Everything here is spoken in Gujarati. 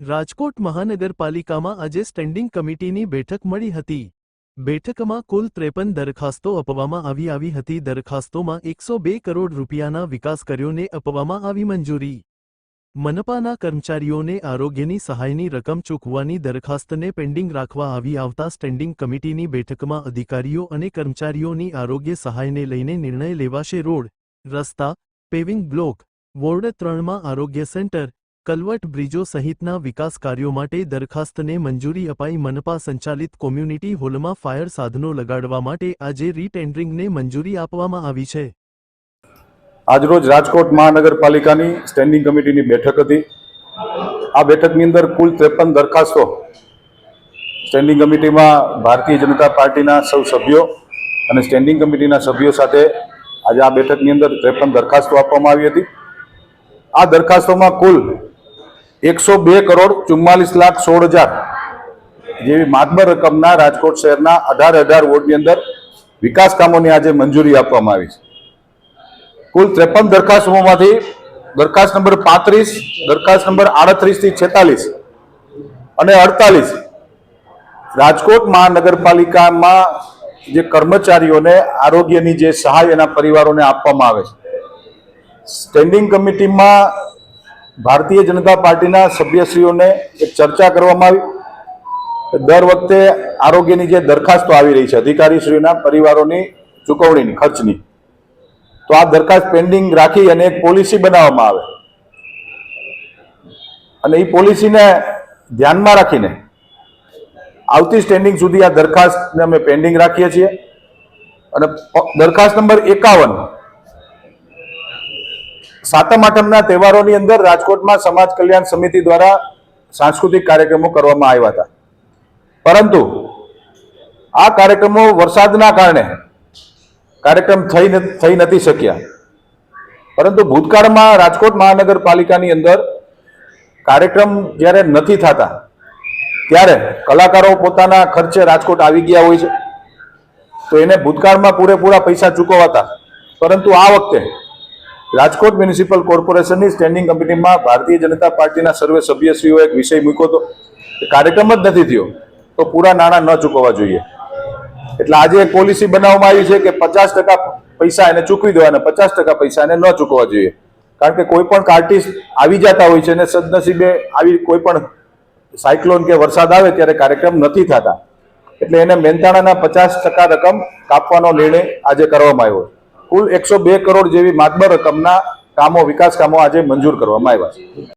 રાજકોટ મહાનગરપાલિકામાં આજે સ્ટેન્ડિંગ કમિટીની બેઠક મળી હતી. બેઠકમાં કુલ ત્રેપન દરખાસ્તો અપવામાં આવી આવી હતી. દરખાસ્તોમાં એકસો બે કરોડ રૂપિયાના વિકાસ કર્યોને અપવામાં આવી મંજૂરી. મનપાના કર્મચારીઓને આરોગ્યની સહાયની રકમ ચૂકવવાની દરખાસ્તને પેન્ડિંગ રાખવા આવી આવતા સ્ટેન્ડિંગ કમિટીની બેઠકમાં અધિકારીઓ અને કર્મચારીઓની આરોગ્ય સહાયને લઈને નિર્ણય લેવાશે રોડ, રસ્તા, પેવિંગ બ્લોક, વોર્ડ ત્રણમાં આરોગ્ય સેન્ટર કલવટ બ્રિજો સહિતના વિકાસ કાર્યો માટે દરખાસ્તને મંજૂરી અપાઈ મનપા સંચાલિત કોમ્યુનિટી હોલમાં ફાયર સાધનો લગાડવા માટે આજે રીટેન્ડરિંગને મંજૂરી આપવામાં આવી છે. આજરોજ રાજકોટ મહાનગરપાલિકાની સ્ટેન્ડિંગ કમિટીની બેઠક હતી. આ બેઠકની અંદર કુલ ત્રેપન દરખાસ્તો સ્ટેન્ડિંગ કમિટીમાં ભારતીય જનતા પાર્ટીના સૌ સભ્યો અને સ્ટેન્ડિંગ કમિટીના સભ્યો સાથે આજે આ બેઠકની અંદર ત્રેપન દરખાસ્તો આપવામાં આવી હતી. આ દરખાસ્તોમાં કુલ એકસો બે કરોડ ચુમ્માલીસ લાખ સોળ હજાર જેવી માતબર રકમના રાજકોટ શહેરના અઢાર અઢાર વોર્ડની અંદર વિકાસ કામોની આજે મંજૂરી આપવામાં આવી છે. કુલ ત્રેપન દરખાસ્તોમાંથી દરખાસ્ત નંબર પાંત્રીસ, દરખાસ્ત નંબર આડત્રીસથી છેતાલીસ અને અડતાલીસ રાજકોટ મહાનગરપાલિકામાં જે કર્મચારીઓને આરોગ્યની જે સહાય એના પરિવારોને આપવામાં આવે છે. સ્ટેન્ડિંગ કમિટીમાં ભારતીય જનતા પાર્ટીના સભ્યશ્રીઓને એક ચર્ચા કરવામાં આવી. દર વખતે આરોગ્યની જે દરખાસ્તો આવી રહી છે અધિકારીશ્રીઓના પરિવારોની, ચૂકવણીની, ખર્ચની. તો આ દરખાસ્ત પેન્ડિંગ રાખી અને એક પોલિસી બનાવવામાં આવે. અને એ પોલિસીને ધ્યાનમાં રાખીને આવતી સ્ટેન્ડિંગ સુધી આ દરખાસ્તને અમે પેન્ડિંગ રાખીએ છીએ. અને દરખાસ્ત નંબર એકાવન સાતમ આઠમના તહેવારોની અંદર રાજકોટમાં સમાજ કલ્યાણ સમિતિ દ્વારા સાંસ્કૃતિક કાર્યક્રમો કરવામાં આવ્યા હતા. પરંતુ આ કાર્યક્રમો વરસાદના કારણે કાર્યક્રમ થઈ થઈ નથી શક્યા. પરંતુ ભૂતકાળમાં રાજકોટ મહાનગરપાલિકાની અંદર કાર્યક્રમ જ્યારે નથી થતા, ત્યારે કલાકારો પોતાના ખર્ચે રાજકોટ આવી ગયા હોય છે. તો એને ભૂતકાળમાં પૂરેપૂરા પૈસા ચૂકવાતા. પરંતુ આ વખતે રાજકોટ મ્યુનિસિપલ કોર્પોરેશનની સ્ટેન્ડિંગ કમિટીમાં ભારતીય જનતા પાર્ટીના સર્વે સભ્યશ્રીઓ એક વિષય મૂક્યો હતો. કાર્યક્રમ જ નથી થયો, તો પૂરા નાણાં ન ચૂકવવા જોઈએ. એટલે આજે એક પોલિસી બનાવવામાં આવી છે કે પચાસ ટકા પૈસા એને ચૂકવી દેવાના, પચાસ ટકા પૈસા એને ન ચૂકવવા જોઈએ. કારણ કે કોઈ પણ આર્ટિસ્ટ આવી જતા હોય છે અને સદનસીબે આવી કોઈ પણ સાયક્લોન કે વરસાદ આવે ત્યારે કાર્યક્રમ નથી થતા. એટલે એને મહેનતાણાના પચાસ ટકા રકમ કાપવાનો નિર્ણય આજે કરવામાં આવ્યો. કુલ એકસો બે કરોડ જેવી માતબર રકમના કામો, વિકાસ કામો આજે મંજૂર કરવામાં આવ્યા છે.